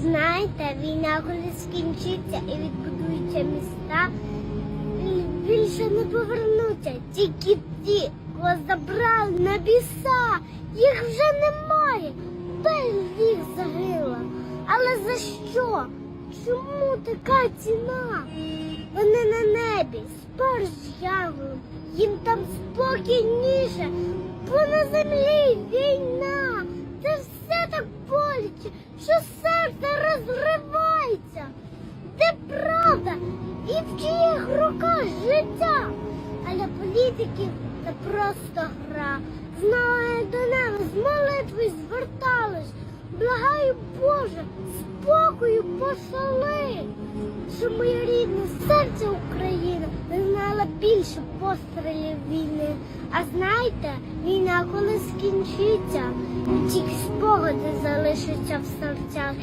Знаєте, війна коли скінчиться і відбудуються міста, більше не повернуться. Тільки ті, кого забрали на біса. Їх вже немає. Без їх загинула. Але за що? Чому така ціна? Вони на небі, спор з янголом. Їм там спокійніше, бо на землі і в чиїх руках життя? А для політиків це просто гра. Знаю до неба з молитвою звертались. Благаю Боже, спокою пошали, щоб моє рідне серце Україна не знала більше пострілів війни. А знаєте, війна коли скінчиться, тільки спогади залишаться в серцях.